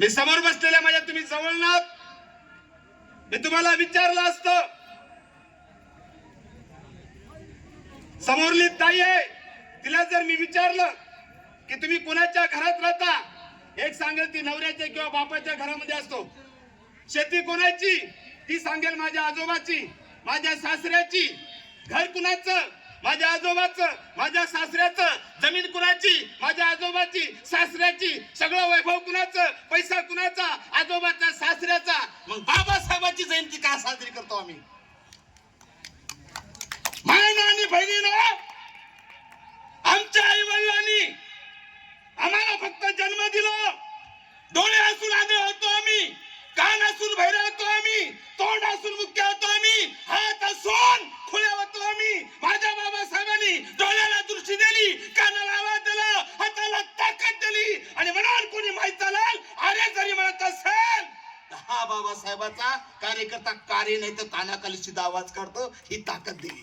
मी समोर बसलेल्या माझ्या तुम्ही जवळ ना मी तुम्हाला विचारलं असतं. समोरली ताई आहे. तिला जर मी विचारलं की तुम्ही कोणाच्या घरात राहता? एक सांगेल ती नवऱ्याच्या किंवा बापाच्या घरामध्ये असतो. शेती कोणाची? ती सांगेल माझ्या आजोबाची माझ्या सासऱ्याची. घर कुणाचं? माझ्या आजोबाचं माझ्या सासऱ्याचं. जमीन कुणाची? माझ्या आजोबाची. सगळं वैभव कुणाचं? पैसा कुणाचा? आजोबाचा सासऱ्याचा? मग बाबासाहेबांची जयंती का साजरी करतो आम्ही? मायना आणि बहिणीनं हा बाबासाहेबाचा कार्यकर्ता कार्य नाही तर कानाकालीची आवाज काढतो ही ताकद दिली